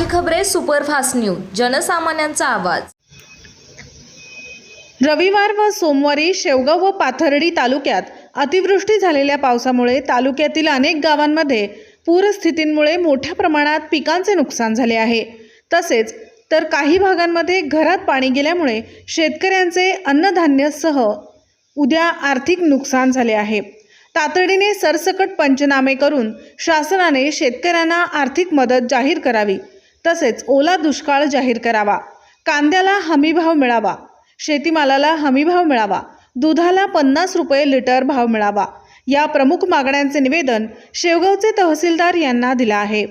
Express superfast news जनसामान्यांचा आवाज. रविवार व सोमवारी शेवगाव व पाथर्डी तालुक्यात अतिवृष्टी झालेल्या पावसामुळे तालुक्यातील अनेक गावांमध्ये पूरस्थितींमुळे मोठ्या प्रमाणात पिकांचे नुकसान झाले आहे. तसेच तर काही भागांमध्ये घरात पाणी गेल्यामुळे शेतकऱ्यांचे अन्नधान्यसह उद्या आर्थिक नुकसान झाले आहे. तातडीने सरसकट पंचनामे करून शासनाने शेतकऱ्यांना आर्थिक मदत जाहीर करावी. तसेच ओला दुष्काळ जाहीर करावा. कांद्याला हमीभाव मिळावा. शेतीमालाला हमीभाव मिळावा. दुधाला पन्नास रुपये लिटर भाव मिळावा. या प्रमुख मागण्यांचे निवेदन शेवगावचे तहसीलदार यांना दिलं आहे.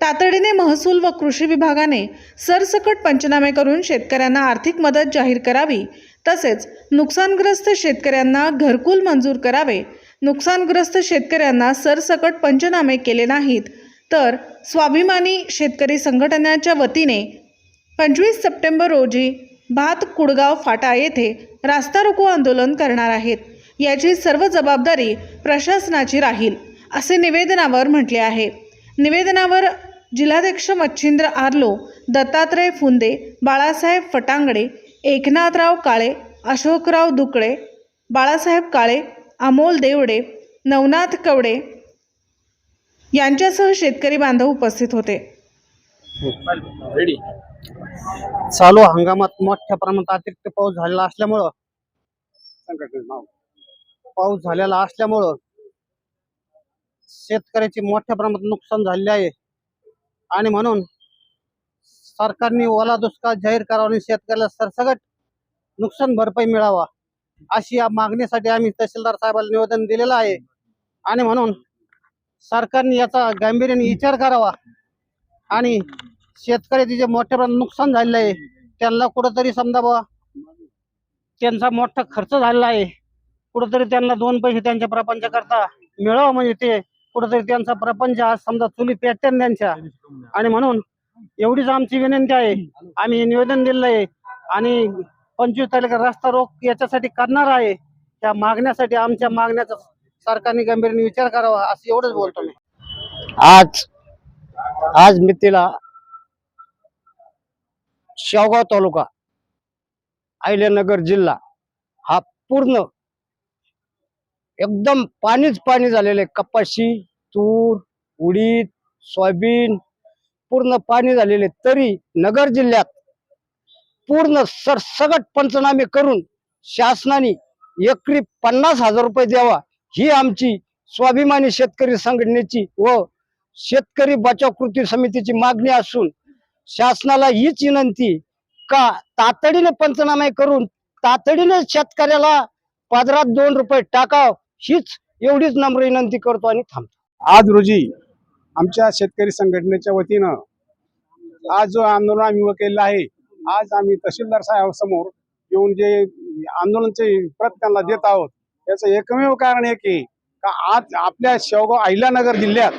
तातडीने महसूल व कृषी विभागाने सरसकट पंचनामे करून शेतकऱ्यांना आर्थिक मदत जाहीर करावी. तसेच नुकसानग्रस्त शेतकऱ्यांना घरकुल मंजूर करावे. नुकसानग्रस्त शेतकऱ्यांना सरसकट पंचनामे केले नाहीत तर स्वाभिमानी शेतकरी संघटनेच्या वतीने पंचवीस सप्टेंबर रोजी भात कुडगाव फाटा येथे रास्ता रोको आंदोलन करणार आहेत. याची सर्व जबाबदारी प्रशासनाची राहील असे निवेदनावर म्हटले आहे. निवेदनावर जिल्हाध्यक्ष मच्छिंद्र आर्लो दत्तात्रय फुंदे बाळासाहेब फटांगडे एकनाथराव काळे अशोकराव दुकळे बाळासाहेब काळे अमोल देवडे नवनाथ कवडे यांच्यासह शेतकरी बांधव उपस्थित होते. चालू हंगामात मोठ्या प्रमाणात अतिरिक्त पाऊस झालेला असल्यामुळं पाऊस झालेला असल्यामुळं शेतकऱ्याचे मोठ्या प्रमाणात नुकसान झालेले आहे. आणि म्हणून सरकारने ओला दुष्काळ जाहीर करावा आणि शेतकऱ्याला सरसकट नुकसान भरपाई मिळावा अशी या मागणीसाठी आम्ही तहसीलदार साहेबांना निवेदन दिलेलं आहे. आणि म्हणून सरकारने याचा गांभीर्याने विचार करावा. आणि शेतकऱ्याचे जे मोठ्या प्रमाणात नुकसान झालेलं आहे त्यांना कुठंतरी समजा बुवा त्यांचा मोठा खर्च झालेला आहे. कुठंतरी त्यांना दोन पैसे त्यांच्या प्रपंचाकरता मिळावं म्हणजे ते कुठंतरी त्यांचा प्रपंच आज समजा चुली पेटते त्यांच्या. आणि म्हणून एवढीच आमची विनंती आहे आम्ही निवेदन दिलेलं आहे. आणि पंचवीस तारखेला रस्ता रोख याच्यासाठी करणार आहे. त्या मागण्यासाठी आमच्या मागण्याचा सरकारने गंभीरने विचार करावा असं एवढंच बोलतो मी. आज आज मितीला शेवगाव तालुका अहिल्यानगर जिल्हा हा पूर्ण एकदम पाणीच पाणी झालेले कपाशी तूर उडीद सोयाबीन पूर्ण पाणी झालेले तरी नगर जिल्ह्यात पूर्ण सरसगट पंचनामे करून शासनाने एकरी पन्नास हजार रुपये द्यावा. ही आमची स्वाभिमानी शेतकरी संघटनेची व शेतकरी बचाव कृती समितीची मागणी असून शासनाला हीच विनंती का तातडीने पंचनामे करून तातडीने शेतकऱ्याला पदरात दोन रुपये टाकाव हीच एवढीच नम्र विनंती करतो आणि थांबतो. आज रोजी आमच्या शेतकरी संघटनेच्या वतीनं आज जो आंदोलन आम्ही उभं केलेलं आहे आज आम्ही तहसीलदार साहेब समोर येऊन जे आंदोलनचे प्रत त्यांना देत आहोत याचं एकमेव कारण एक आहे का आज आपल्या शेवगाव अहिल्यानगर जिल्ह्यात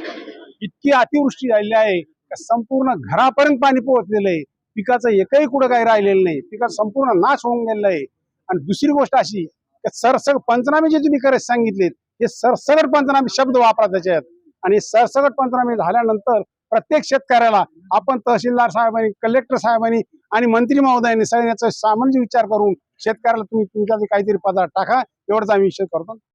इतकी अतिवृष्टी झालेली आहे का संपूर्ण घरापर्यंत पाणी पोहोचलेलं आहे. पिकाचं एकही कुठं काही राहिलेलं नाही. पिकाचा संपूर्ण नाश होऊन गेलेला आहे. आणि दुसरी गोष्ट अशी की सरसग पंचनामे जे तुम्ही करत सांगितलेत हे सरसगट पंचनामे शब्द वापरा त्याच्यात. आणि सरसगट पंचनामे झाल्यानंतर प्रत्येक शेतकऱ्याला आपण तहसीलदार साहेबांनी कलेक्टर साहेबांनी आणि मंत्री महोदयांनी सगळ्यांचा सामान्य विचार करून शेतकऱ्याला तुम्ही तुमच्या काहीतरी पदार्थ टाका एवढंच आम्ही विषय करतो.